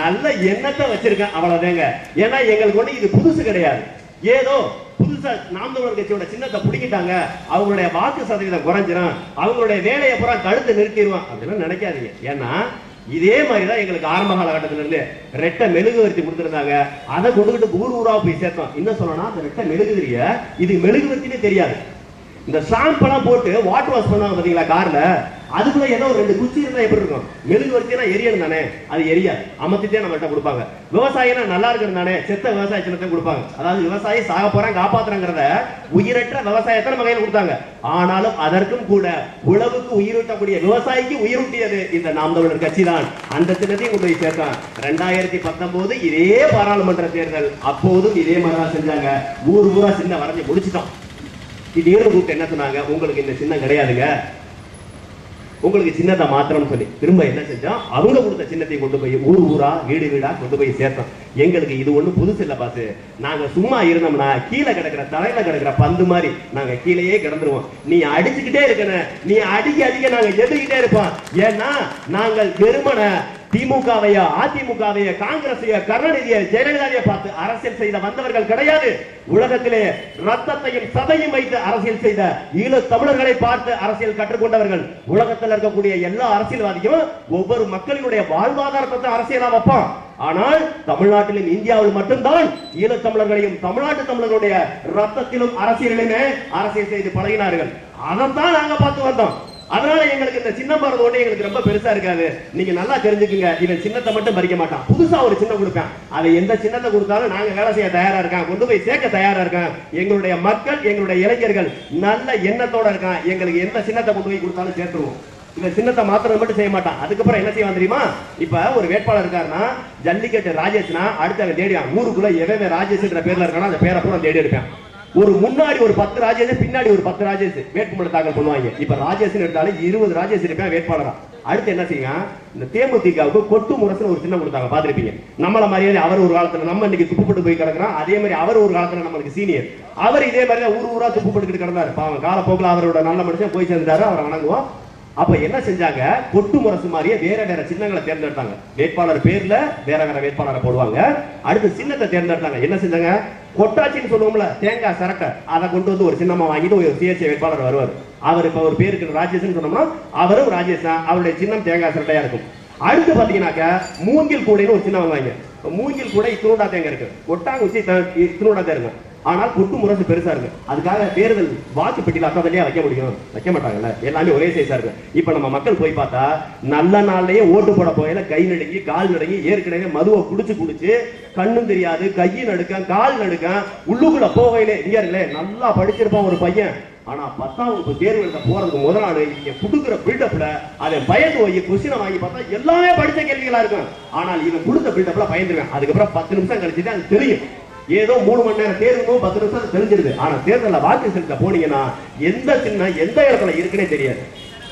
நல்ல எண்ணத்தை வச்சிருக்கேன் அவ்வளவுதாங்க. ஏன்னா எங்களுக்கு ஒண்ணு இது புதுசு கிடையாது. ஏதோ புதுசா நாம் தமிழர் கட்சியோட சின்னத்தை பிடிக்கிட்டாங்க அவங்களுடைய வாக்கு சதவீதம் குறைஞ்சிரும். அவங்களுடைய வேலையை பூரா தடுத்து நிறுத்திடுவான் அப்படின்னு நினைக்காதீங்க. ஏன்னா இதே மாதிரி தான் எங்களுக்கு ஆரம்ப காலகட்டத்துல இருந்து ரெட்டை மெழுகுவர்த்தி கொடுத்துருந்தாங்க. அதை கொடுத்துட்டு ஊர் ஊரா போய் சேர்த்தோம். என்ன சொல்லணும்னா அந்த ரெட்டை மெழுகுதிரிய இது மெழுகுவர்த்தினே தெரியாது. இந்த ஷாம்பெல்லாம் போட்டு வாட்டர் வாஷ் பண்ணுவாங்க பாத்தீங்களா கார்ல அதுக்குள்ள ஏதோ ஒரு ரெண்டு குச்சி இருந்தா எப்படி இருக்கும்? மெழுகு வச்சுனா எரியணும் தானே? அது எரியாது. அமர்த்திட்டே நம்மகிட்ட கொடுப்பாங்க. விவசாயினா நல்லா இருக்கணும் தானே? செத்த விவசாய சின்னத்தை கொடுப்பாங்க. அதாவது விவசாயி சாக போறான் காப்பாத்துறங்கிறத உயிரற்ற விவசாயத்தை நம்ம கையில கொடுத்தாங்க. ஆனாலும் அதற்கும் கூட உழவுக்கு உயிரூட்டக்கூடிய விவசாயிக்கு உயிரூட்டியது இந்த நாம் தமிழர் கட்சி தான் அந்த சின்னத்தையும் கொண்டு போய் சேர்த்தான். ரெண்டாயிரத்தி பத்தொன்பது இதே பாராளுமன்ற தேர்தல். அப்போதும் இதே மாதிரி தான் செஞ்சாங்க. ஊர் ஊரா சின்ன வரைஞ்சு முடிச்சிட்டோம். திடீர்னு கூப்பிட்டு என்ன சொன்னாங்க? உங்களுக்கு இந்த சின்னம் கிடையாதுங்க. உங்களுக்கு சின்னத்தை மாத்திரம் சொல்லி. திரும்ப என்ன செஞ்சோம் அவங்க கொடுத்த சின்னத்தை கொண்டு போய் ஊர் ஊரா வீடு வீடா கொண்டு போய் சேர்த்தோம். எங்களுக்கு இது ஒண்ணு புதுசு இல்லை பாத்து நாங்க சும்மா இருந்தோம்னா கீழே கிடக்குற தலையில கிடக்குற பந்து மாதிரி நாங்க கீழேயே கிடந்துருவோம். நீ அடிச்சுக்கிட்டே இருக்கணும். நீ அடிக்க அடிக்க நாங்க எதுக்கிட்டே இருப்போம். ஏன்னா நாங்கள் வெறுமனை திமுகவையோ அதிமுகவையோ காங்கிரஸையோ கருணாநிதியை ஜெயலலிதாவையோ பார்த்து அரசியல் செய்த வந்தவர்கள் கிடையாது. உலகத்திலே ரத்தத்தையும் சதையும் வைத்து அரசியல் செய்த ஈழ தமிழர்களை பார்த்து அரசியல் கற்றுக்கொண்டவர்கள் உலகத்தில் இருக்கக்கூடிய எல்லா அரசியல்வாதியும் ஒவ்வொரு மக்களினுடைய வாழ்வாதாரத்தை அரசியலா வைப்பான். ஆனால் தமிழ்நாட்டிலும் இந்தியாவில் மட்டும்தான் ஈழத் தமிழர்களையும் தமிழ்நாட்டு தமிழர்களுடைய ரத்தத்திலும் அரசியலிலுமே அரசியல் செய்து பழகினார்கள். அதைத்தான் நாங்க பார்த்து வந்தோம். அதனால எங்களுக்கு இந்த சின்னம் போறது ஒண்ணு எங்களுக்கு ரொம்ப பெருசா இருக்காது. நீங்க நல்லா தெரிஞ்சுக்குங்க. இவன் சின்னத்தை மட்டும் பறிக்க மாட்டான். புதுசா ஒரு சின்னம் கொடுப்பேன். அதை எந்த சின்னத்தை கொடுத்தாலும் நாங்க வேலை செய்ய தயாரா இருக்கான். கொண்டு போய் சேர்க்க தயாரா இருக்கான். எங்களுடைய மக்கள் எங்களுடைய இளைஞர்கள் நல்ல எண்ணத்தோட இருக்கான் எங்களுக்கு எந்த சின்னத்தை கொண்டு போய் கொடுத்தாலும் சேர்த்துருவோம். இந்த சின்னத்தை மாத்திரம் மட்டும் செய்ய மாட்டான். அதுக்கப்புறம் என்ன செய்வான் தெரியுமா? இப்ப ஒரு வேட்பாளர் இருக்காருன்னா ஜல்லிக்கட்டு ராஜேஷ்னா அடுத்த அவன் ஊருக்குள்ள எவன் ராஜேஷ்ன்ற பேர்ல இருக்கானோ அந்த பேரை கூட தேடி எடுப்பேன் ஒரு முன்னாடி ஒரு பத்து ராஜேஷ் பின்னாடி ஒரு பத்து ராஜேஷ் வேட்புமனு தாக்கல் பண்ணுவாங்க. இப்ப ராஜேஷ் எடுத்தாலும் இருபது ராஜேஷ் இருப்பேன் வேட்பாளரா. அடுத்து என்ன செய்யுங்க? இந்த தேமுதிகவுக்கு கொட்டு முரசு ஒரு சின்ன கொடுத்தாங்க. பாத்திருப்பீங்க நம்மள மாதிரியே அவர் ஒரு காலத்துல நம்ம இன்னைக்கு துப்புப்பட்டு போய் கிடக்குறோம் அதே மாதிரி அவர் ஒரு காலத்துல நம்மளுக்கு சீனியர். அவர் இதே மாதிரி ஊர் ஊரா துப்புப்பட்டுக்கிட்டு கிடந்தாரு. பாவம் காலப்போக்கில் அவரோட நல்ல மனுஷன் போய் சேர்ந்தாரு அவரை வணங்குவோம். அப்ப என்ன செஞ்சாங்க? கொட்டு முரசு மாதிரியே வேற வேற சின்னங்களை தேர்ந்தெடுத்தாங்க. வேட்பாளர் பேர்ல வேற வேற வேட்பாளரை போடுவாங்க. அடுத்து சின்னத்தை தேர்ந்தெடுத்தாங்க. என்ன செஞ்சாங்க? கொட்டாச்சின்னு சொல்லுவோம்ல தேங்காய் சரக்கை. அதை கொண்டு வந்து ஒரு சின்னமா வாங்கிட்டு ஒரு சுயேட்சை வேட்பாளர் வருவார். அவர் இப்ப ஒரு பேருக்கு ராஜேஷ்னு சொன்னோம்னா அவரும் ராஜேஷ் தான். அவருடைய சின்னம் தேங்காய் சரட்டையா இருக்கும். அடுத்து பாத்தீங்கன்னாக்க மூங்கில் கூடைன்னு ஒரு சின்னம் வாங்க மூங்கில் கூடை இத்தினூடா தேங்க இருக்கு. ஒட்டாங்குச்சி த- இத்தினூடா தான் இருக்கும் ஆனால் கொட்டு முரசு பெருசா இருக்கு. அதுக்காக தேர்தல் வாக்கு பெட்டியில் அக்கா வைக்க முடியும். வைக்க மாட்டாங்கல்ல. எல்லாமே ஒரே சைஸா இருக்கு. இப்ப நம்ம மக்கள் போய் பார்த்தா நல்ல நாள்லயே ஓட்டு போட போயில கை நடுங்கி கால் நடுங்கி ஏற்கனவே மதுவை குடிச்சு குடிச்சு கண்ணும் தெரியாது கையும் நடுக்கம் கால் நடுக்கம் உள்ளுக்குள்ள போகையிலே இங்க இருக்கலே நல்லா படிச்சிருப்பான் ஒரு பையன். ஆனா பத்தாம் வகுப்பு தேர்வு எழுத போறதுக்கு முதல் நாள் இங்க குடுக்குற பில்டப்ல அதை பயந்து போய் கொஸ்டினை வாங்கி பார்த்தா எல்லாமே படித்த கேள்விகளா இருக்கும். ஆனால் இவன் கொடுத்த பில்டப்ல பயந்துருவேன். அதுக்கப்புறம் பத்து நிமிஷம் கழிச்சுட்டு அது தெரியும். ஏதோ மூணு மணி நேரம் தேர்வு பத்து நிமிஷம் தெரிஞ்சிருது. ஆனா தேர்தலில் வாக்கு செலுத்த போனீங்கன்னா எந்த சின்ன எந்த இடத்துல இருக்குன்னே தெரியாது.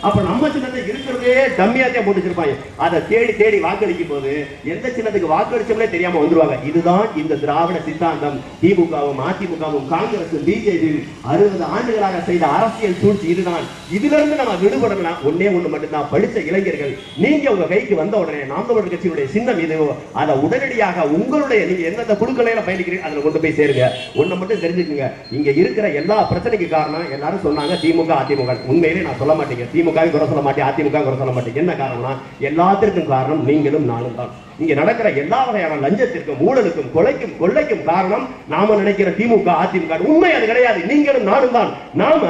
அப்ப நம்ம சின்னத்தை இருக்கிறதே டம்மியாத்தே போட்டு வச்சிருப்பாங்க. அதை தேடி தேடி வாக்களிக்கும் போது எந்த சின்னத்துக்கு வாக்களிச்சோம்னே தெரியாம வந்துருவாங்க. இதுதான் இந்த திராவிட சித்தாந்தம். திமுகவும் அதிமுகவும் காங்கிரஸ் பிஜேபி அறுபது ஆண்டுகளாக செய்த அரசியல் சூழ்ச்சி இதுதான். இதுல இருந்து நம்ம விடுபடலாம். ஒன்னே ஒண்ணு மட்டும்தான். படிச்ச இளைஞர்கள் நீங்க உங்க கைக்கு வந்த உடனே நாம் தமிழர் கட்சியினுடைய சின்னம் இதுவோ அதை உடனடியாக உங்களுடைய நீங்க எந்தெந்த குழுக்களையில பயணிக்கிறீங்க அதுல கொண்டு போய் சேருங்க. ஒண்ணு மட்டும் தெரிஞ்சுக்குங்க. இங்க இருக்கிற எல்லா பிரச்சனைக்கு காரணம் எல்லாரும் சொன்னாங்க திமுக அதிமுக. உண்மையிலே நான் சொல்ல மாட்டேங்க. திமுக திமுகவை குறை சொல்ல மாட்டேன் அதிமுக குறை சொல்ல மாட்டேன். என்ன காரணம்னா எல்லாத்திற்கும் காரணம் நீங்களும் நானும் தான். இங்க நடக்கிற எல்லா வகையான லஞ்சத்திற்கும் ஊழலுக்கும் கொலைக்கும் கொள்ளைக்கும் காரணம் நாம நினைக்கிற திமுக அதிமுக உண்மை அது கிடையாது. நீங்களும் நானும் தான். நாம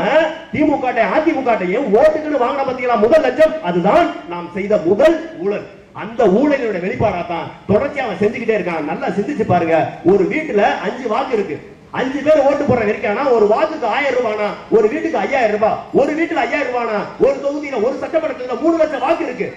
திமுக அதிமுக ஓட்டுக்குன்னு வாங்கின பத்திகளா முதல் லஞ்சம் அதுதான் நாம் செய்த முதல் ஊழல். அந்த ஊழலினுடைய வெளிப்பாடா தான் தொடர்ச்சி அவன் செஞ்சுக்கிட்டே இருக்கான். நல்லா சிந்திச்சு பாருங்க. ஒரு வீட்டுல அஞ்சு வாக்கு இருக்கு. அஞ்சு பேர் ஓட்டு போற இருக்கானா ஒரு வாக்குக்கு ஆயிரம் ரூபானா? ஒரு வீட்டுக்கு ஐயாயிரம் ரூபாய் ஒரு வீட்டுல ஐயாயிரம் ரூபானா? ஒரு தொகுதியில ஒரு சட்டமன்றத்தில் மூணு லட்சம் வாக்கு இருக்கு.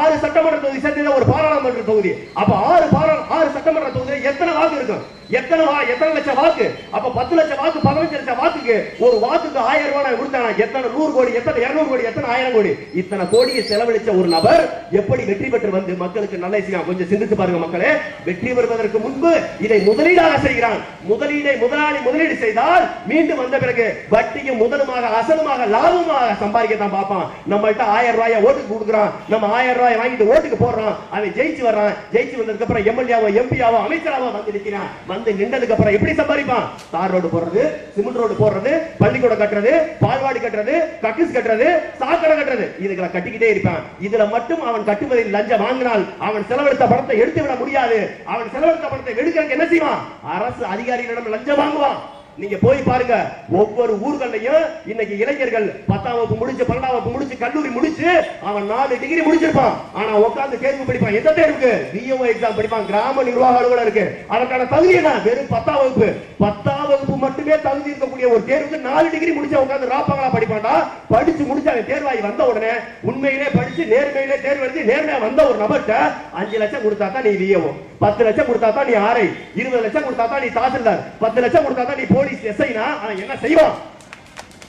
ஆறு சட்டமன்ற தொகுதி சேர்த்து ஒரு பாராளுமன்ற தொகுதி. அப்ப ஆறு பாரா ஆறு சட்டமன்ற தொகுதியில எத்தனை வாக்கு இருக்கும்? எத்தனை வா எத்தனை லட்சம் வாக்கு? அப்ப பத்து லட்சம் வாக்கு பதினஞ்சு லட்சம் வாக்குக்கு ஒரு வாக்குக்கு ஆயிரம் ரூபாய் நான் கொடுத்தாங்க எத்தனை நூறு கோடி எத்தனை இருநூறு கோடி எத்தனை ஆயிரம் கோடி? இத்தனை கோடியை செலவழிச்ச ஒரு நபர் எப்படி வெற்றி பெற்று வந்து மக்களுக்கு நல்ல செய்யலாம் கொஞ்சம் சிந்தித்து பாருங்க மக்களே. வெற்றி பெறுவதற்கு முன்பு இதை முதலீடாக செய்கிறான். முதலீடை முதலாளி முதலீடு செய்தால் மீண்டும் வந்த பிறகு வட்டியும் முதலுமாக அசலுமாக லாபமாக சம்பாதிக்க தான் பார்ப்பான். நம்மள்ட்ட ஆயிரம் ரூபாய் ஓட்டு கொடுக்குறான். நம்ம ஆயிரம் ரூபாய் வாங்கிட்டு ஓட்டுக்கு போடுறான். அவன் ஜெயிச்சு வர்றான். ஜெயிச்சு வந்ததுக்கு அப்புறம் எம்எல்ஏவோ எம்பியாவோ அமைச்சராவோ வந்து நிற்கிறான் வந்து நின்றதுக்கு அப்புறம் எப்படி சம்பாதிப்பான்? தார் ரோடு போடுறது சிமெண்ட் ரோடு போடுறது பள்ளிக்கூடம் கட்டுறது பால்வாடி கட்டுறது கட்டிஸ் கட்டுறது சாக்கடை கட்டுறது. இதுகளை கட்டிக்கிட்டே இருப்பான். இதுல மட்டும் அவன் கட்டுவதில் லஞ்சம் வாங்கினால் அவன் செலவழித்த பணத்தை எடுத்து விட முடியாது. அவன் செலவழித்த பணத்தை எடுக்கிறதுக்கு என்ன செய்வான்? அரசு அதிகாரிகளிடம் லஞ்சம் வாங்குவான். நீங்க போய் பாருங்க ஒவ்வொரு ஊர்களையும் இன்னைக்கு இளைஞர்கள் பத்தாம் வகுப்பு முடிச்சு பன்னெண்டாம் வகுப்பு முடிச்சு கல்லூரி முடிச்சு அவன் நாலு டிகிரி முடிச்சிருப்பான். ஆனா உட்காந்து தேர்வு படிப்பான். எந்த தேர்வுக்கு? பிஓ எக்ஸாம் படிப்பான். கிராம நிர்வாக அலுவலர் இருக்கு. அதற்கான தகுதி என்ன? வெறும் பத்தாம் வகுப்பு. பத்தாம் வகுப்பு மட்டுமே தகுதி இருக்கக்கூடிய ஒரு தேர்வுக்கு நாலு டிகிரி முடிச்சு உட்கார்ந்து ராப்பாங்களா படிப்பான்டா. படிச்சு முடிச்சு அவன் தேர்வாகி வந்த உடனே உண்மையிலே படிச்சு நேர்மையிலே தேர்வு எழுதி நேர்மையா வந்த ஒரு நபர்கிட்ட அஞ்சு லட்சம் கொடுத்தா தான் நீ விஏஓ பத்து லட்சம் கொடுத்தா தான் நீ ஆரை இருபது லட்சம் கொடுத்தா தான் நீ தாசில்தார். பத்து லட்சம் கொடுத்தா தான் நீ போலீஸ் எஸ்ஐனா என்ன செய்வான்?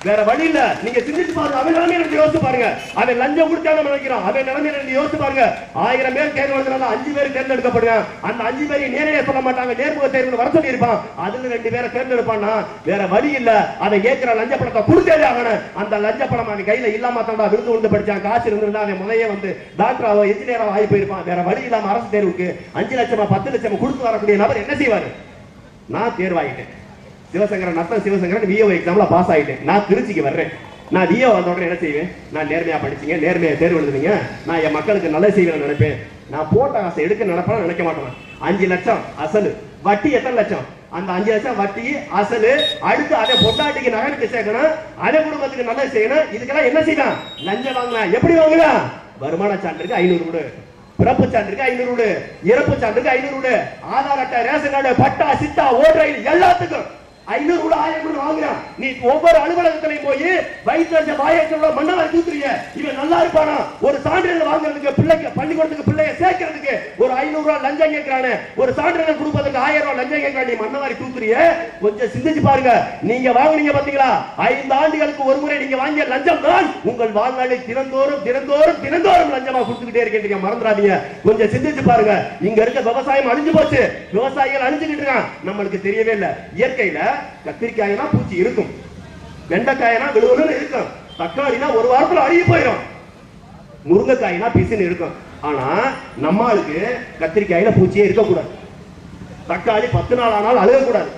வேற வழி இல்ல. நீங்க சிந்திச்சு பாருங்க. அவன் நிலைமையில இருந்து யோசிச்சு பாருங்க. அவன் லஞ்சம் கொடுத்தா நம்ம நினைக்கிறோம். அவன் நிலைமையில இருந்து யோசிச்சு பாருங்க. ஆயிரம் பேர் தேர்வு எழுதுனால அஞ்சு பேர் தேர்ந்தெடுக்கப்படுவேன் அந்த அஞ்சு பேரை நேரடியா சொல்ல மாட்டாங்க. நேர்முக தேர்வு வர சொல்லி இருப்பான் அதுல ரெண்டு பேரை தேர்ந்தெடுப்பான்னா வேற வழி இல்ல. அவன் ஏற்கிற லஞ்ச பணத்தை கொடுத்தே ஆகணும். அந்த லஞ்ச பணம் அவன் கையில இல்லாம தான் விருந்து விழுந்து படிச்சான். காசு இருந்திருந்தா அவன் முதலையே வந்து டாக்டராவோ இன்ஜினியராவோ ஆகி போயிருப்பான் வேற வழி இல்லாம அரசு தேர்வுக்கு அஞ்சு லட்சமா பத்து லட்சமா கொடுத்து வரக்கூடிய நபர் என்ன செய்வாரு? நான் தேர்வாயிட்டேன். சிவசங்கரன் நத்தம் சிவசங்கரன் விஓ எக்ஸாம்ல பாஸ் ஆயிட்டேன். நான் திருச்சிக்கு வர்றேன். நான் விஓ வந்த உடனே என்ன செய்வேன்? நான் நேர்மையா படிச்சீங்க நேர்மையா தேர்வு எழுதுவீங்க. நான் என் மக்களுக்கு நல்ல செய்வேன் நினைப்பேன். நான் போட்ட ஆசை எடுக்க நினைப்பேன் நினைக்க மாட்டேன். அஞ்சு லட்சம் அசலு. வட்டி எத்தனை லட்சம்? அந்த அஞ்சு லட்சம் வட்டி அசலு அடுத்து அதை பொட்டாட்டிக்கு நகனுக்கு சேர்க்கணும் அதே குடும்பத்துக்கு நல்லது செய்யணும். இதுக்கெல்லாம் என்ன செய்யலாம்? லஞ்சம் வாங்கலாம் எப்படி வாங்கலாம் வருமான சான்றுக்கு ஐநூறு கொடு பிறப்பு சான்றுக்கு ஐநூறு விடு. இறப்பு சான்றுக்கு ஐநூறு விடு. ஆதார் அட்டை ration card patta chitta voter எல்லாத்துக்கும். ஐநூறு கூட ஆயிரம் கூட வாங்குறான். நீ ஒவ்வொரு அலுவலகத்திலையும் போய் வயிற்று வச்ச வாயத்தோட மண்ணால தூக்குறீங்க இவன் நல்லா இருப்பானா? ஒரு சான்றிதழ் வாங்குறதுக்கு பிள்ளைக்கு பள்ளிக்கூடத்துக்கு பிள்ளைய சேர்க்கறதுக்கு ஒரு ஐநூறு ரூபாய் லஞ்சம் கேட்கிறானே. ஒரு சான்றிதழ் கொடுப்பதற்கு ஆயிரம் ரூபாய் லஞ்சம் கேட்கிறான். நீ மண்ணவாரி தூக்குறிய கொஞ்சம் சிந்திச்சு பாருங்க. நீங்க வாங்குனீங்க பாத்தீங்களா? ஐந்து ஆண்டுகளுக்கு ஒரு முறை நீங்க வாங்கிய லஞ்சம் தான் உங்கள் வாழ்நாளில் தினந்தோறும் தினந்தோறும் தினந்தோறும் லஞ்சமா கொடுத்துக்கிட்டே இருக்கீங்க மறந்துடாதீங்க. கொஞ்சம் சிந்திச்சு பாருங்க. இங்க இருக்க விவசாயம் அழிஞ்சு போச்சு. விவசாயிகள் அழிஞ்சுக்கிட்டு இருக்கான் நம்மளுக்கு தெரியவே இல்ல. இயற்கையில கத்திரிக்காய்னா பூச்சி இருக்கும். வெண்டைக்காய்னா விழுவுன்னு இருக்கும். தக்காளினா ஒரு வாரத்துல அழுகி போயிடும். முருங்கைக்காய்னா பிசுன்னு இருக்கும். ஆனா நம்மளுக்கு கத்திரிக்காயில பூச்சியே இருக்கக்கூடாது. தக்காளி பத்து நாள் ஆனாலும் அழுகக்கூடாது.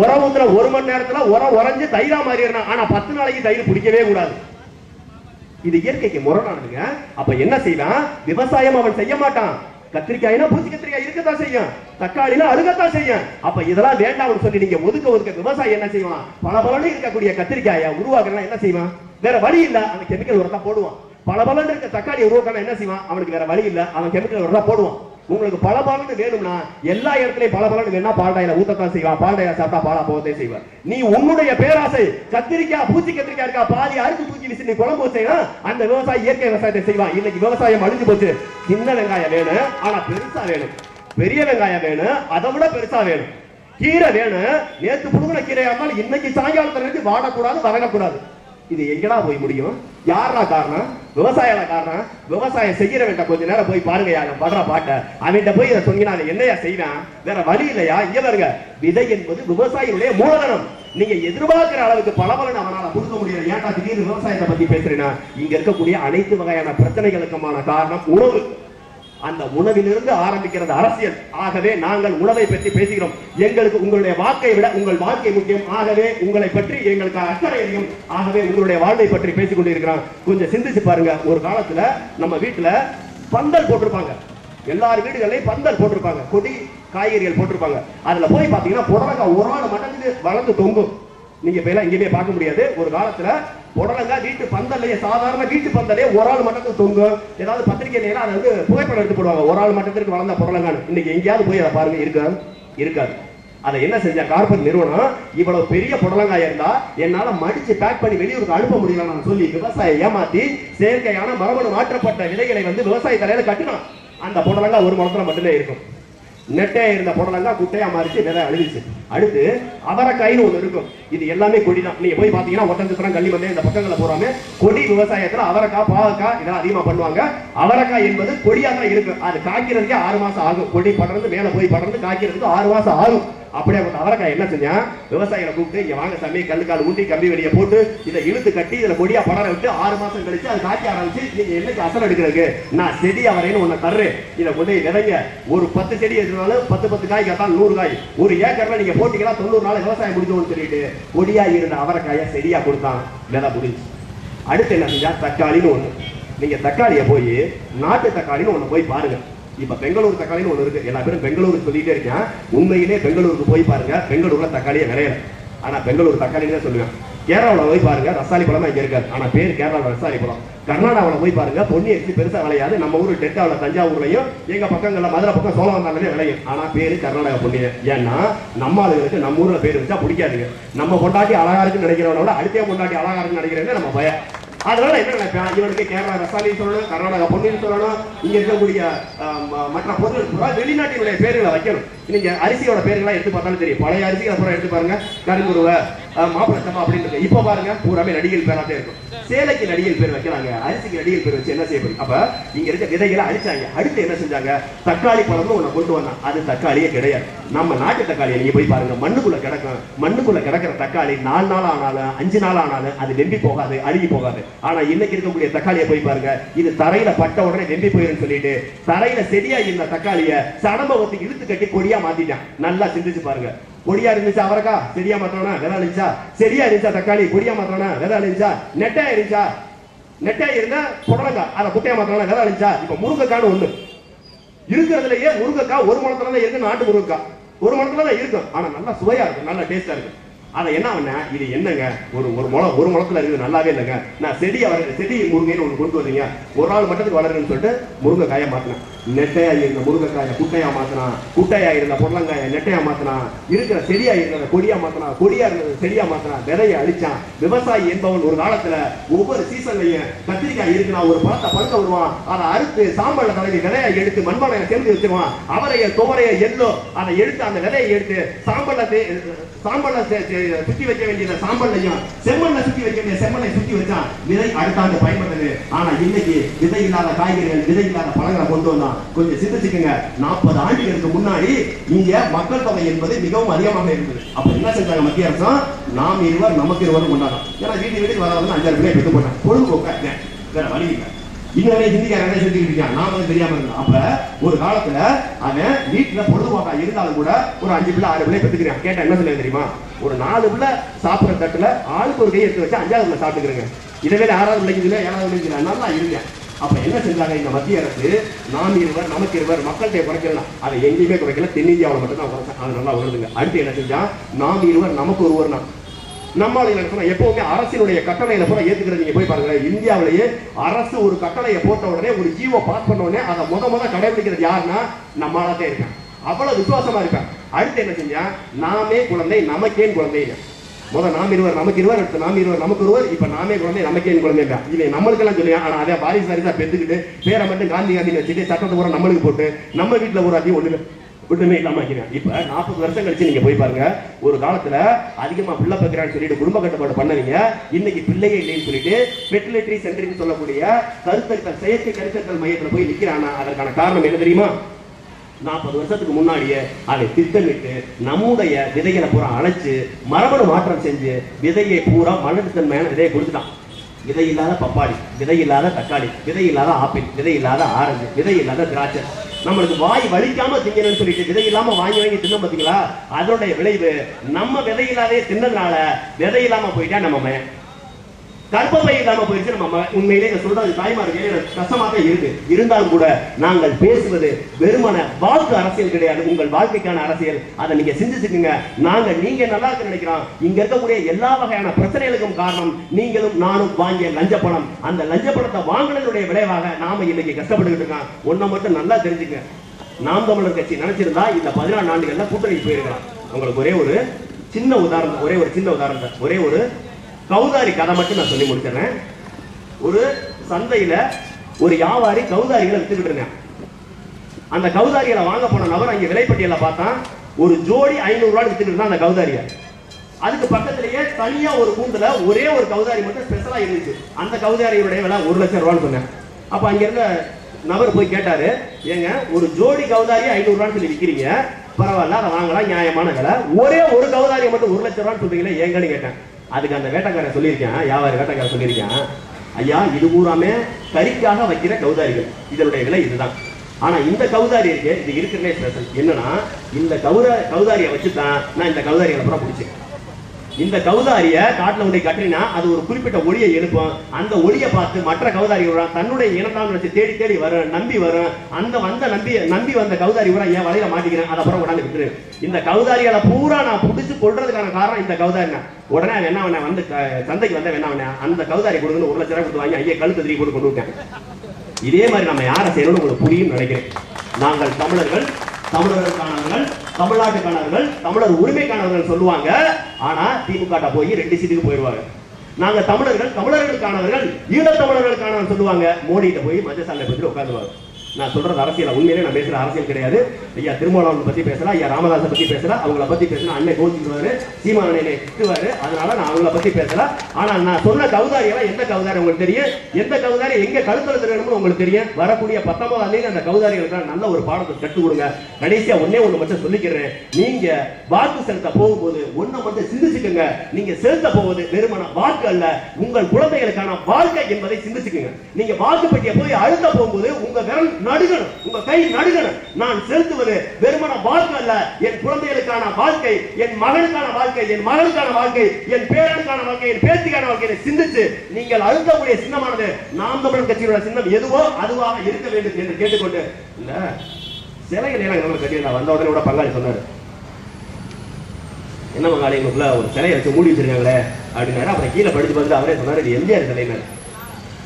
உரம் ஊத்துற ஒரு மணி நேரத்துல உரம் உறைஞ்சு தயிரா மாறிடணும் ஆனா பத்து நாளைக்கு தயிர் பிடிக்கவே கூடாது. இது இயற்கைக்கு முரணானதுங்க. அப்ப என்ன செய்வான் விவசாயம் அவன் செய்ய மாட்டான். கத்திரிக்காய்னா பூச்சி கத்திரிக்காய்? இருக்கத்தான் செய்யும். தக்காளினா அழுகத்தான் செய்யும். அப்ப இதெல்லாம் வேண்டாம்னு சொல்லி நீங்க ஒதுக்க ஒதுக்க விவசாயி என்ன செய்வான்? பல பலன்னு இருக்கக்கூடிய கத்திரிக்காயை உருவாக்குறதுனா என்ன செய்வான்? வேற வழி இல்ல. அந்த கெமிக்கல் உரத்தா போடுவான். பல பலன் இருக்க தக்காளி உருவாக்கணும் என்ன செய்வான்? அவனுக்கு வேற வழி இல்ல. அவன் கெமிக்கல் உரத்தா போடுவான். உங்களுக்கு பல பலன் வேணும்னா எல்லா இடத்துலயும் பல பலன் வேணா பால்டாயில ஊத்தத்தான் செய்வான். பால்டாயில சாப்பிட்டா பாலா போகத்தே செய்வார் நீ உன்னுடைய பேராசை கத்திரிக்காய் பூச்சி கத்திரிக்காய் இருக்கா பாதி அறுத்து தூக்கி வீசி நீ குழம்பு வச்சீங்கன்னா அந்த விவசாயி இயற்கை விவசாயத்தை செய்வான். இன்னைக்கு விவசாயம் அழிஞ்சு போச்சு. சின்ன வெங்காயம் வேணும் ஆனா பெருசா வேணும். பெரிய வெங்காயம் வேணும் அதை விட பெருசா வேணும். கீரை வேணும். நேத்து புடுங்கின கீரையா இருந்தாலும் இன்னைக்கு சாயங்காலத்துல இருந்து வாடக்கூடாது வதங்கக்கூடாது இது எங்கடா போய் முடியும்? யாரா காரணம்? விவசாயில காரணம்? விவசாயம் செய்யறவன்ட்ட கொஞ்ச நேரம் போய் பாருங்க யாரும் படுற பாட்டை. அவன்கிட்ட போய் இதை சொன்னா என்னையா செய்வான்? வேற வழி இல்லையா? இங்க பாருங்க விதை என்பது விவசாயியுடைய மூலதனம். நீங்க எதிர்பார்க்கிற அளவுக்கு பலபலன் அவனால கொடுக்க முடியாது ஏன்டா திடீர்னு விவசாயத்தை பத்தி பேசுறேன்னா இங்க இருக்கக்கூடிய அனைத்து வகையான பிரச்சனைகளுக்குமான காரணம் உணவு. அந்த உணவிலிருந்து ஆரம்பிக்கிறது அரசியல். ஆகவே நாங்கள் உணவை பற்றி பேசுகிறோம். எங்களுக்கு உங்களுடைய வாக்கை விட உங்கள் வாழ்க்கை முக்கியம். ஆகவே உங்களை பற்றி எங்களுக்கு அக்கறை அதிகம். ஆகவே உங்களுடைய வாழ்வை பற்றி பேசிக் கொண்டிருக்கிறோம் கொஞ்சம் சிந்திச்சு பாருங்க. ஒரு காலத்துல நம்ம வீட்டுல பந்தல் போட்டிருப்பாங்க. எல்லார் வீடுகளையும் பந்தல் போட்டிருப்பாங்க. கொடி காய்கறிகள் போட்டிருப்பாங்க. அதுல போய் பாத்தீங்கன்னா புடலங்காய் ஒரு மட்டத்துக்கு வளர்ந்து தொங்கும். நீங்க போய் எல்லாம் எங்கேயுமே பார்க்க முடியாது. ஒரு காலத்துல புடலங்காய் வீட்டு பந்தல்லையே சாதாரண வீட்டு பந்தலே ஒரு ஆள் மட்டத்துக்கு தொங்கும். ஏதாவது பத்திரிகையில அதை வந்து புகைப்படம் எடுத்து போடுவாங்க. ஒரு ஆள் மட்டத்திற்கு வளர்ந்த புடலங்கான்னு. இன்னைக்கு எங்கேயாவது போய் அதை பாருங்க. இருக்கா? இருக்காது. அதை என்ன செஞ்ச? கார்பரேட் நிறுவனம் இவ்வளவு பெரிய புடலங்காய் இருந்தா என்னால மடிச்சு பேக் பண்ணி வெளியூருக்கு அனுப்ப முடியல சொல்லி விவசாயம் ஏமாத்தி செயற்கையான மரபணு மாற்றப்பட்ட விலைகளை வந்து விவசாய தலையில கட்டினான். அந்த புடலங்காய் ஒரு மரத்துல மட்டுமே இருக்கும். நெட்டையா இருந்த புடலங்காய் குட்டையா மாறிச்சு விலை அழுகிச்சு அடுத்து அவரைக்காய்னு ஒண்ணு இருக்கும். இது எல்லாமே கொடி தான் நீங்க போய் பாத்தீங்கன்னா ஒட்டஞ்சத்திரம் கள்ளி வந்தேன் இந்த பக்கங்களை போறாம கொடி விவசாயத்துல அவரைக்காய் பாவக்காய் இதெல்லாம் அதிகமா பண்ணுவாங்க. அவரைக்காய் என்பது கொடியா தான் இருக்கு அது காய்க்கிறதுக்கே ஆறு மாசம் ஆகும். கொடி படர்ந்து மேல போய் படர்ந்து காய்க்கிறதுக்கு ஆறு மாசம் ஆகும். அப்படியே அவங்க அவரைக்காய் என்ன செஞ்சான் விவசாயிகளை கூப்பிட்டு இங்க வாங்க சாமி கல்லுக்கால் ஊட்டி கம்பி வெளியே போட்டு இதை இழுத்து கட்டி இதுல கொடியா படர விட்டு ஆறு மாசம் கழிச்சு அது காய்க்க ஆரம்பிச்சு நீங்க என்னைக்கு அசல் எடுக்கிறதுக்கு? நான் செடி அவரைன்னு ஒண்ணு தர்றேன். இதை கொண்டு நிறைய விதைங்க. ஒரு பத்து செடி எடுத்தாலும் பத்து பத்து காய் கேட்டாலும் நூறு காய். ஒரு ஏக்கர்ல நீங்க போட்டீங்கன்னா தொண்ணூறு நாள் விவசாயம் முடிஞ்சோம்னு சொல்லிட்டு கொடியா இருந்த அவரைக்காயை செடியா கொடுத்தான். விதை முடிஞ்சு அடுத்து என்ன செஞ்சா? தக்காளின்னு ஒண்ணு. நீங்க தக்காளியை போய் நாட்டு தக்காளின்னு ஒண்ணு போய் பாருங்க. இப்ப பெங்களூர் தக்காளின்னு ஒண்ணு இருக்கு. எல்லா பேரும் பெங்களூருக்கு சொல்லிட்டே இருக்கேன். உண்மையிலே பெங்களூருக்கு போய் பாருங்க. பெங்களூர்ல தக்காளியை விளையல. ஆனா பெங்களூர் தக்காளின்னு தான் சொல்லுவேன். கேரளாவில் போய் பாருங்க ரசாலி பழமா இங்கே இருக்காது. ஆனால் பேர் கேரளாவில் ரசாலி பழம். கர்நாடகாவில் போய் பாருங்க பொன்னி அரிசி பெருசாக விளையாது. நம்ம ஊர் டெல்டாவில் தஞ்சாவூர்லையும் எங்கள் பக்கங்களில் மதுரை பக்கம் சோழவந்தாலே விளையும். ஆனால் பேர் கர்நாடகா பொன்னி. ஏன்னா நம்ம ஆளுகளுக்கு நம்ம ஊரில் பேர் வச்சா பிடிக்காதுங்க. நம்ம பொண்டாட்டி அழகா இருக்குன்னு நினைக்கிறவன விட அடுத்த பொண்டாட்டி அழகா இருக்குன்னு நினைக்கிறவங்க நம்ம பயம். அதனால என்ன நினைப்பேன்? இவனுக்கு கேரளா ரசாலி சொல்லணும் கர்நாடகா பொன்னின்னு சொல்லணும் இங்க இருக்கக்கூடிய ம- மற்ற பொருள் வெளிநாட்டினுடைய பேர்களை வைக்கணும். நீங்க அரிசியோட பேர்களை எடுத்து பார்த்தாலும் தெரியும். பழைய அரிசிகள் அப்புறம் எடுத்து பாருங்க கருங்குருவை மாப்பிள அப்படின்னு இப்ப பாருங்க பூராமே நடிகர் பேராட்டே இருக்கும். சேலைக்கு நடிகர் பேர் வைக்கிறாங்க. அரிசிக்கு நடிகர் பேர் வச்சு என்ன செய்ய போறீங்க? அப்ப இங்க இருக்க விதைகளை அழிச்சாங்க அடுத்து என்ன செஞ்சாங்க? தக்காளி பழம்னு ஒண்ணு கொண்டு வந்தான். அது தக்காளியே கிடையாது. நம்ம நாட்டு தக்காளியை நீங்க போய் பாருங்க. மண்ணுக்குள்ள கிடக்கும் மண்ணுக்குள்ள கிடக்கிற தக்காளி நாலு நாள் ஆனாலும் அஞ்சு நாள் ஆனாலும் அது வெம்பி போகாது அழுகி போகாது. ஆனா இன்னைக்கு இருக்கக்கூடிய தக்காளியை போய் பாருங்க. இது தரையில பட்ட உடனே வெம்பி போயிடும் சொல்லிட்டு தரையில செடியா இருந்த தக்காளிய சடம்பவத்துக்கு இழுத்து கட்டி கொடியா மாத்திட்டான். நல்லா சிந்திச்சு பாருங்க. கொடியா இருந்துச்சா அவரக்கா? செடியா மாத்தோனா விதை அழிச்சா செடியா இருந்துச்சா தக்காளி? கொடியா மாத்தோனா விதை அழிச்சா நெட்டா இருந்துச்சா? நெட்டா இருந்தா புடலங்கா. அதை குட்டையா மாத்தோனா விதை அழிச்சா இப்ப முருங்கைக்கான்னு ஒண்ணு. இருக்கிறதுலயே முருங்கைக்காய் ஒரு முளத்துல தான் இருக்கு நாட்டு முருங்கக்கா. ஒரு முளத்துல தான் இருக்கும் ஆனா நல்லா சுவையா இருக்கும் நல்லா டேஸ்டா இருக்கும். அதை என்ன பண்ண? இது என்னங்க? ஒரு ஒரு முளம் ஒரு முளத்துல இருக்குது நல்லாவே இல்லைங்க. நான் செடியை வர செடி முருங்கைன்னு ஒன்று கொண்டு வந்தீங்க. ஒரு நாள் மட்டத்துக்கு வளருன்னு சொல்லிட்டு முருங்கைக்காயை மாட்டினேன். நெட்டையா இருந்த முருங்கைக்காயை குட்டையா மாத்தினா குட்டையா இருந்த பொடலங்காயை நெட்டையா மாத்தினா இருக்கிற செடியா இருந்தத கொடியா மாத்தினா கொடியா இருந்தது செடியா மாத்தினா விதையை அழிச்சான். விவசாயி என்பவன் ஒரு காலத்துல ஒவ்வொரு சீசன்லையும் கத்திரிக்காய் இருக்குன்னா ஒரு பழத்தை பழுக்க வருவான் அதை அறுத்து சாம்பல்ல தலைவி விதையை எடுத்து மண்பானையை சேர்ந்து வச்சிருவான். அவரைய துவரைய எல்லோ அதை எடுத்து அந்த விதையை எடுத்து சாம்பல்ல தே- சாம்பல்ல சுத்தி வைக்க வேண்டிய சாம்பல்லையும் செம்மண்ணை சுத்தி வைக்க வேண்டிய செம்மண்ணை சுத்தி வச்சான். விதை அடுத்த ஆண்டு பயன்பட்டது. ஆனா இன்னைக்கு விதை இல்லாத காய்கறிகள் விதை இல்லாத பழங்களை கொண்டு வந்தான். கொஞ்சம் சிந்திச்சுக்கோங்க. நாற்பது ஆண்டுகளுக்கு முன்னாடி இங்க மக்கள் தொகை என்பது மிகவும் அதிகமாக இருந்தது. அப்ப என்ன செஞ்சாங்க மத்திய அரசும் நாம் இருவர் நமக்கு இருவரும் கொண்டாடும் ஏன்னா வீட்டு வீட்டுக்கு வராதுன்னு அஞ்சாறு பிள்ளை பெற்று போட்டாங்க. பொழுதுபோக்கா வேற வழி இல்லை. இன்னொரு ஹிந்திக்காரனே செஞ்சுக்கிட்டு இருக்கான் நாம வந்து தெரியாம இருந்தோம் அப்ப ஒரு காலத்துல அவன் வீட்டுல பொழுதுபோக்கா இருந்தாலும் கூட ஒரு அஞ்சு பிள்ளை ஆறு பிள்ளை பெற்றுக்கிறான். கேட்டா என்ன சொல்லுங்க தெரியுமா? ஒரு நாலு பிள்ளை சாப்பிடுற தட்டுல ஆளுக்கு ஒரு கை எடுத்து வச்சு அஞ்சாவது பிள்ளை சாப்பிட்டுக்கிறேங்க. இதவே ஆறாவது பிள்ளைக்கு இல்லை ஏழாவது பிள்ளைக்கு நல்லா இருக்கேன் அப்போ என்ன செஞ்சாங்க? இந்த மத்திய அரசு நாம் இருவர் நமக்கு இருவர் மக்கள்கிட்ட குறைக்கலாம் அதை எங்கேயுமே குறைக்கல. தென்னிந்தியாவில் மட்டும் தான் குறைச்சேன் அது நல்லா உணர்ந்துங்க அடுத்து என்ன செஞ்சா நாம் இருவர் நமக்கு ஒருவர்னா. நம்மால என்ன எப்பவுமே அரசினுடைய கட்டளையில பூரா ஏத்துக்கிறது நீங்க போய் பாருங்க இந்தியாவிலேயே அரசு ஒரு கட்டளையை போட்ட உடனே ஒரு ஜீவோ பாஸ் பண்ண உடனே அதை முத முத கடைபிடிக்கிறது யாருன்னா நம்மளாதான் இருக்கேன் அவ்வளவு விசுவாசமா இருப்பேன் அடுத்து என்ன செஞ்சா நாமே குழந்தை நமக்கேன் குழந்தைங்க. முதல் நாம் இருவர் நமக்கு இருவர் அடுத்து நாம் இருவர் நமக்கு ஒருவர். இப்போ நாமே குழந்தை நமக்கே குழந்தை இல்லை. நம்மளுக்கெல்லாம் சொல்லுங்க ஆனால் அதே பாரிஸ் சாரிசா பெற்றுக்கிட்டு பேரை மட்டும் காந்தி காந்தி வச்சுட்டு சட்டத்தை பூரா நம்மளுக்கு போட்டு நம்ம வீட்டில் ஒரு அதிகம் ஒன்று ஒண்ணுமே இல்லாம ஆக்கிறேன் இப்ப நாற்பது வருஷம் கழிச்சு நீங்க போய் பாருங்க ஒரு காலத்துல அதிகமா பிள்ளை பெக்கிறான்னு சொல்லிட்டு குடும்ப கட்டுப்பாடு பண்ணவங்க. இன்னைக்கு பிள்ளையே இல்லைன்னு சொல்லிட்டு ஃபெர்டிலிட்டி சென்டர்னு சொல்லக்கூடிய கருத்தர்கள் செயற்கை கருத்தர்கள் மையத்தில் போய் நிக்கிறானா? அதற்கான காரணம் என்ன தெரியுமா? நாற்பது வருஷத்துக்கு முன்னாடியே அதை திட்டமிட்டு நம்முடைய விதைகளை பூரா அழைச்சு மரபணு மாற்றம் செஞ்சு விதையை பூரா மலட்டுத்தன்மையான விதையை கொடுத்துட்டான். விதை இல்லாத பப்பாளி விதை இல்லாத தக்காளி விதை இல்லாத ஆப்பிள் விதை இல்லாத ஆரஞ்சு விதை இல்லாத திராட்சை. நம்மளுக்கு வாய் வலிக்காம திங்கணும்னு சொல்லிட்டு விதை இல்லாம வாங்கி வாங்கி தின்ன பாத்தீங்களா? அதனுடைய விளைவு நம்ம விதை இல்லாதே தின்னதுனால விதை இல்லாம போயிட்டா நம்ம கர்ப்பப்பை இல்லாம போயிடுச்சு. நம்ம உண்மையிலே இதை சொல்றது தாய்மாருக்கு கஷ்டமாக இருக்கு. இருந்தாலும் கூட நாங்கள் பேசுவது வெறுமன வாக்கு அரசியல் கிடையாது. உங்கள் வாழ்க்கைக்கான அரசியல். அதை நீங்க சிந்திச்சுக்கோங்க. நாங்க நீங்க நல்லா இருக்க நினைக்கிறோம். இங்க இருக்கக்கூடிய எல்லா வகையான பிரச்சனைகளுக்கும் காரணம் நீங்களும் நானும் வாங்கிய லஞ்ச பணம். அந்த லஞ்ச பணத்தை வாங்கினதுடைய விளைவாக நாம இன்னைக்கு கஷ்டப்பட்டுக்கிட்டு இருக்கோம். ஒன்றை மட்டும் நல்லா தெரிஞ்சுங்க நாம் தமிழர் கட்சி நினைச்சிருந்தா இந்த பதினாலு ஆண்டுகள்ல கூட்டணிக்கு போயிருக்கலாம். உங்களுக்கு ஒரே ஒரு சின்ன உதாரணம் ஒரே ஒரு சின்ன உதாரணம். ஒரே ஒரு கௌதாரி கதை மட்டும் நான் சொல்லி முடிச்சிடறேன். ஒரு சந்தையில ஒரு வியாபாரி கௌதாரிகளை வித்துக்கிட்டு இருந்தேன். அந்த கௌதாரிகளை வாங்க போன நபர் அங்கே விலைப்பட்டியல பார்த்தா ஒரு ஜோடி ஐநூறு வித்துக்கிட்டு வித்துட்டு இருந்தான் அந்த கௌதாரிய. அதுக்கு பக்கத்திலேயே தனியா ஒரு கூண்டுல ஒரே ஒரு கௌதாரி மட்டும் ஸ்பெஷலா இருந்துச்சு. அந்த கௌதாரியுடைய விலை ஒரு லட்சம் ரூபான்னு சொன்னேன். அப்ப அங்க இருந்த நபர் போய் கேட்டாரு ஏங்க ஒரு ஜோடி கௌதாரி ஐநூறு ரூபான்னு சொல்லி விக்கிறீங்க. பரவாயில்ல அதை வாங்கலாம் நியாயமான விலை. ஒரே ஒரு கௌதாரியை மட்டும் ஒரு லட்சம் ரூபான்னு சொல்றீங்களே ஏங்கன்னு கேட்டேன். அதுக்கு அந்த வேட்டக்காரன் சொல்லியிருக்கேன் வியாபாரி வேட்டக்காரன் சொல்லியிருக்கேன் ஐயா இது பூராமே கறிக்காக வைக்கிற கௌதாரிகள் இதனுடைய விலை இதுதான். ஆனா இந்த கௌதாரி இருக்கு இது இருக்கிறதே ஸ்பெஷல் என்னன்னா இந்த கௌர கௌதாரியை வச்சு தான் நான் இந்த கௌதாரிகளை அப்புறம் பிடிச்சேன். இந்த கௌதாரிய காட்டில் ஒன்றை கட்டினா அது ஒரு குறிப்பிட்ட ஒளியை எழுப்பும். அந்த ஒளியை பார்த்து மற்ற கௌதாரி உரம் தன்னுடைய இனத்தான் நினைச்சு தேடி தேடி வரும் நம்பி வரும். அந்த வந்த நம்பி நம்பி வந்த கௌதாரி உரம் ஏன் வலையில மாட்டிக்கிறேன். அதை அப்புறம் உடனே விட்டுரு. இந்த கௌதாரிகளை பூரா நான் பிடிச்சி கொள்றதுக்கான காரணம் இந்த கௌதாரி உடனே அவன் என்ன பண்ண வந்து க- சந்தைக்கு வந்த என்ன அந்த கௌதாரி கொடுங்கன்னு ஒரு லட்ச ரூபாய் கொடுத்து வாங்கி ஐயா கழுத்து திரி கொண்டு கொண்டு விட்டேன். இதே மாதிரி நம்ம யாரை செய்யணும்னு உங்களுக்கு புரியும் நினைக்கிறேன். நாங்கள் தமிழர்கள் தமிழர்களுக்கானவர்கள் தமிழ்நாட்டுக்கானவர்கள் தமிழர் உரிமைக்கானவர்கள் சொல்லுவாங்க. ஆனா திமுக போய் ரெண்டு சீட்டுக்கு போயிடுவாங்க. நாங்க தமிழர்கள் தமிழர்களுக்கானவர்கள் ஈழத்தமிழர்களுக்கானவர்கள் சொல்லுவாங்க. மோடிட்ட போய் மஞ்சசாலை பத்தி உட்காந்துவாங்க நான் சொல்றது அரசியல் உண்மையிலே நான் பேசுற அரசியல் கிடையாது. ஐயா திருமாவளவன் பத்தி பேசலாம் ஐயா ராமதாசை பத்தி பேசல அவங்கள பத்தி பேசலாம் அண்ணன் கோச்சிக்குவாரு சீமானனை திட்டுவாரு. அதனால நான் அவங்கள பத்தி பேசலாம் ஆனா நான் சொன்ன கவுதாரி எல்லாம் எந்த கவுதாரி உங்களுக்கு தெரியும்? எந்த கவுதாரி எங்க கருத்துல தெரியணும்னு உங்களுக்கு தெரியும். வரக்கூடிய பத்தொன்பதாம் தேதி அந்த கவுதாரிகளுக்கு நல்ல ஒரு பாடத்தை கற்றுக் கொடுங்க. கடைசியா ஒன்னே ஒண்ணு மட்டும் சொல்லிக்கிறேன். நீங்க வாக்கு செலுத்த போகும்போது ஒண்ணு மட்டும் சிந்திச்சுக்கோங்க. நீங்க செலுத்த போவது வெறுமன வாக்கு அல்ல. உங்கள் குழந்தைகளுக்கான வாழ்க்கை என்பதை சிந்திச்சுக்கோங்க. நீங்க வாக்கு பெட்டியை போய் அழுத்த போகும்போது உங்க விரல் நடுகணும் உங்க கை நடுகணும் நான் செலுத்துவது வெறுமன வாழ்க்கை அல்ல. என் குழந்தைகளுக்கான வாழ்க்கை என் மகனுக்கான வாழ்க்கை என் மகளுக்கான வாழ்க்கை என் பேரனுக்கான வாழ்க்கை என் பேத்திக்கான வாழ்க்கையை சிந்திச்சு நீங்கள் அழுத்தக்கூடிய சின்னமானது நாம் தமிழர் கட்சியோட சின்னம் எதுவோ அதுவாக இருக்க வேண்டும் என்று கேட்டுக்கொண்டு இல்ல சிலைகள் எல்லாம் நம்ம நான் வந்த உடனே கூட பங்காளி சொன்னாரு. என்ன பங்காளி எங்களுக்குள்ள ஒரு சிலையை வச்சு மூடி வச்சிருக்காங்களே அப்படின்னாரு. அப்புறம் கீழே படிச்சு வந்து அவரே சொன்னாரு எம்ஜிஆர் சிலைன்னு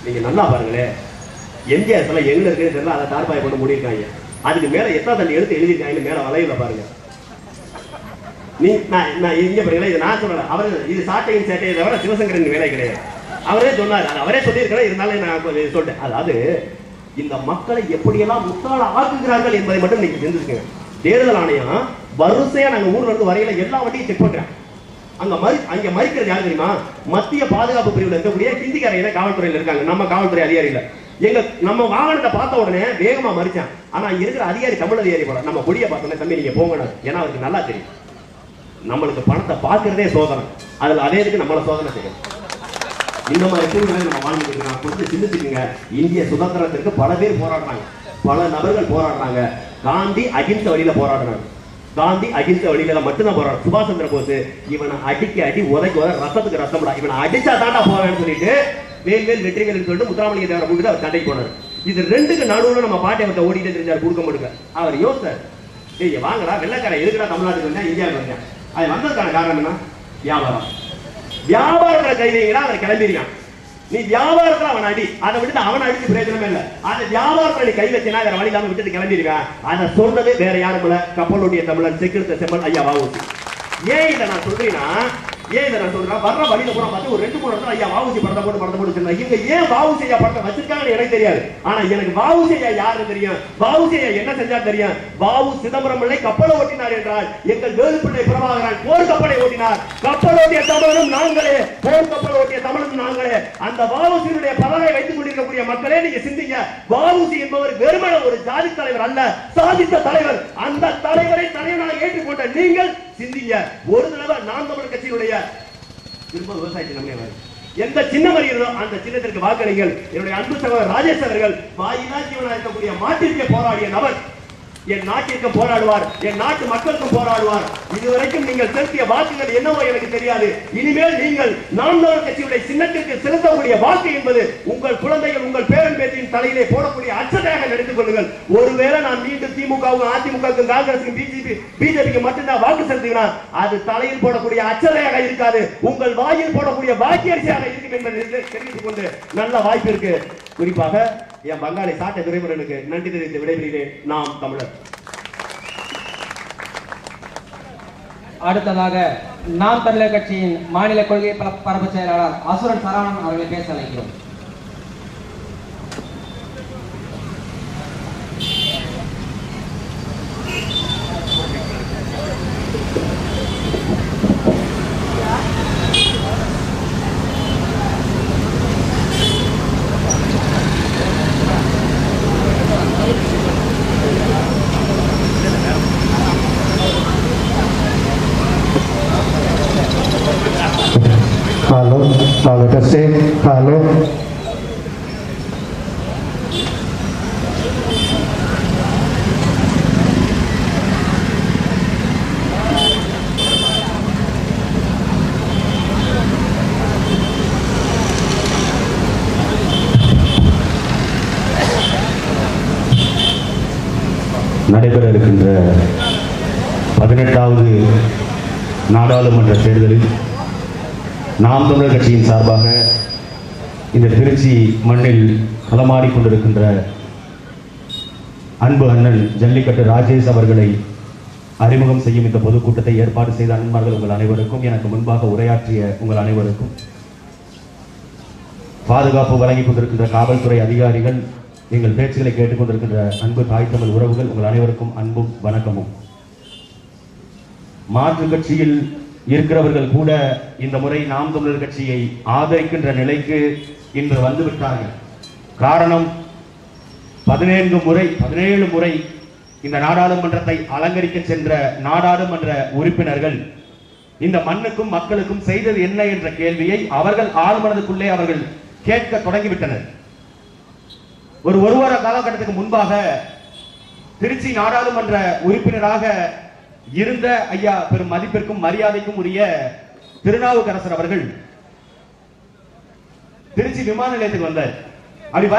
நீங்க நல்லா பாருங்களேன் எம்ஜிஆர் சிலை எங்க இருக்குன்னு தெரியல அதை தார்பாய் கொண்டு மூடியிருக்காங்க. அதுக்கு மேல எத்தனை தண்ணி எடுத்து எழுதியிருக்காங்கன்னு மேல வளையல பாருங்க. நீ நான் நான் இங்க பாருங்களேன் இது நான் சொல்லல. அவர் இது சாட்டையும் சேட்டையை தவிர சிவசங்கரன் வேலை கிடையாது. அவரே சொன்னார் அவரே சொல்லியிருக்கிறேன் இருந்தாலும் நான் கொஞ்சம் சொல்லிட்டேன். அதாவது இந்த மக்களை எப்படியெல்லாம் முத்தாள ஆக்குகிறார்கள் என்பதை மட்டும் நீங்க தெரிஞ்சுக்கங்க. தேர்தல் ஆணையம் வரிசையா நாங்க ஊர்ல இருந்து வரையில எல்லா வண்டியும் செக் பண்றேன். அங்க மறு அங்க மறிக்கிறது யாரு தெரியுமா? மத்திய பாதுகாப்பு பிரிவுல இருக்கக்கூடிய ஹிந்திக்காரையில காவல்துறையில இருக்காங்க. நம்ம காவல்துறை அதிகாரியில எங்க நம்ம வாகனத்தை பார்த்த உடனே வேகமா மறிச்சான். ஆனா இருக்கிற அதிகாரி தமிழ் அதிகாரி போல நம்ம கொடியை பார்த்தோன்னே தம்பி நீங்க போங்க ஏன்னா அவருக்கு நல்லா தெரியும். நம்மளுக்கு பணத்தை பார்க்கறதே சோதனை. அதுல அதே இதுக்கு நம்மள சோதனை செய்யும். இந்த மாதிரி சூழ்நிலை நம்ம வாழ்ந்துட்டு இருக்கோம் கொஞ்சம் சிந்திச்சுக்கோங்க. இந்திய சுதந்திரத்திற்கு பல பேர் போராடுறாங்க. பல நபர்கள் போராடுறாங்க. காந்தி அகிம்ச வழியில போராடுறாங்க காந்தி அகிம்ச வழியில மட்டும்தான் போராடுறாங்க சுபாஷ் சந்திர போஸ் இவனை அடிக்க அடி உதைக்கு உதை ரத்தத்துக்கு ரத்தம்டா. இவனை அடிச்சா தாண்டா போவேன்னு சொல்லிட்டு வேல்வேல் வெற்றிவேல் சொல்லிட்டு முத்துராமலிங்க தேவரை கூட்டிட்டு அவர் சண்டைக்கு போனார். இது ரெண்டுக்கு நடுவில் நம்ம பாட்டை அவர்கிட்ட ஓடிட்டே தெரிஞ்சார் கொடுக்க முடியல அவர் யோசித்தார் ஏய் வாங்கடா வெள்ளக்காரன் எதுக்குடா தமிழ்நாட்டுக்கு வந்தேன் இந்தியாவுக்கு வந்தேன் அது வந்ததுக்கான காரணம் என்ன? வியாபாரம். வியாபாரத்தில் கை அவர் கிளம்பிருக்கான். நீ வியாபாரத்துல அவன் அடி. அதை விட்டு அவன் அடிச்சு பிரயோஜனமே இல்ல. அந்த வியாபாரத்துல நீ கை வச்சினா வேற வழி இல்லாம விட்டுட்டு கிளம்பிருக்கான் அதை சொன்னது வேற யாரும் இல்ல. கப்பலுடைய தமிழன் செக்கிருத்த செம்மன் ஐயா வாவுசி ஏன் இதை நான் சொல்றேன்னா ஏன் இதை நான் சொல்றேன் வர்ற வழியில போனா பார்த்து ஒரு ரெண்டு மூணு இடத்துல ஐயா வாவுசி படத்தை போட்டு படத்தை போட்டு சொன்னா இங்க ஏன் வாவுசி ஐயா படத்தை வச்சிருக்காங்கன்னு எனக்கு தெரியாது. ஆனா எனக்கு வாவுசி ஐயா தெரியும். வாவுசி ஐயா என்ன செஞ்சா தெரியும். வாவு சிதம்பரம் பிள்ளை கப்பலை ஓட்டினார் என்றால் எங்கள் வேலுப்பிள்ளை பிரபாகரன் போர் கப்பலை ஓட்டினார். கப்பல் ஓட்டிய தமிழனும் நாங்களே போர் கப்பல் ஓட்டிய தமிழனும் நாங்களே. அந்த வாவுசியினுடைய பதவியை வைத்துக் கொண்டிருக்கக்கூடிய மக்களே நீங்க சிந்திங்க. வாவுசி என்பவர் வெறுமன ஒரு ஜாதி தலைவர் அல்ல சாதித்த தலைவர். அந்த தலைவரை தலைவனாக ஏற்றுக்கொண்ட நீங்கள் சிந்திங்க ஒரு தடவை நாம் தமிழர் கட்சியினுடைய திரும்ப விவசாயத்தை நம்பினே எந்த சின்னம் வருகிறதோ அந்த சின்னத்திற்கு வாக்களிங்கள். என்னுடைய அன்பு சகோதரர் ராஜேஷ் அவர்கள் வாயிலா ஜீவனா இருக்கக்கூடிய மாட்டிற்கு போராடிய நபர் என் நாட்டிற்கு போராடுவார் என் நாட்டு மக்களுக்கும் போராடுவார். இதுவரைக்கும் நீங்கள் செலுத்திய வாக்குகள் என்னவோ எனக்கு தெரியாது. இனிமேல் நீங்கள் நாம் தமிழர் கட்சியுடைய சின்னத்திற்கு செலுத்தக்கூடிய வாக்கு என்பது உங்கள் குழந்தைகள் உங்கள் பேரன் பேத்தியின் தலையிலே போடக்கூடிய அச்சதையாக எடுத்துக் கொள்ளுங்கள். ஒருவேளை நான் மீண்டும் திமுகவுக்கும் அதிமுகவுக்கும் காங்கிரசுக்கும் பிஜேபி பிஜேபிக்கு மட்டும்தான் வாக்கு செலுத்தினா அது தலையில் போடக்கூடிய அச்சதையாக இருக்காது. உங்கள் வாயில் போடக்கூடிய வாக்கியரிசியாக இருக்கும் என்பதை தெரிவித்துக் கொண்டு நல்ல வாய்ப்பு இருக்கு. குறிப்பாக என் பங்காளி சாட்டை துரைமுருகனுக்கு நன்றி தெரிவித்து விடைபெறுகிறேன். நாம் தமிழர். அடுத்ததாக நாம் தமிழர் கட்சியின் மாநில கொள்கை பரப்பு செயலாளர் அசுரன் சரவணன் அவர்களை பேச அழைக்கிறோம். நடைபெற இருக்கின்ற பதினெட்டாவது நாடாளுமன்ற தேர்தலில் நாம் தமிழர் கட்சியின் சார்பாக இந்த திருச்சி மண்ணில் களமாடிக்கொண்டிருக்கின்ற அன்பு அண்ணன் ஜல்லிக்கட்டு ராஜேஷ் அவர்களை அறிமுகம் செய்யும் இந்த பொதுக்கூட்டத்தை ஏற்பாடு செய்த அன்பர்கள் உங்கள் அனைவருக்கும் எனக்கு முன்பாக உரையாற்றிய உங்கள் அனைவருக்கும். பாதுகாப்பு வழங்கிக் கொண்டிருக்கின்ற காவல்துறை அதிகாரிகள் எங்கள் பேச்சுகளை கேட்டுக்கொண்டிருக்கின்ற அன்பு தாய் தமிழ் உறவுகள் உங்கள் அனைவருக்கும் அன்பும் வணக்கமும். மாற்று கட்சியில் இருக்கிறவர்கள் கூட இந்த முறை நாம் தமிழர் கட்சியை ஆதரிக்கின்ற நிலைக்கு இன்று வந்துவிட்டார்கள். காரணம் பதினேழு முறை பதினேழு முறை இந்த நாடாளுமன்றத்தை அலங்கரிக்க சென்ற நாடாளுமன்ற உறுப்பினர்கள் இந்த மண்ணுக்கும் மக்களுக்கும் செய்தது என்ன என்ற கேள்வியை அவர்கள் ஆழ்மனதுக்குள்ளே அவர்கள் கேட்க தொடங்கிவிட்டனர். ஒரு ஒரு வார காலகட்டத்துக்கு முன்பாக திருச்சி நாடாளுமன்ற உறுப்பினராக இருந்த ஐயா பெரும் மதிப்பிற்கும் மரியாதைக்கும் உரிய திருநாவுக்கரசர் அவர்கள் திருச்சி விமான நிலையத்துக்கு வந்தார். அப்படி வர்ற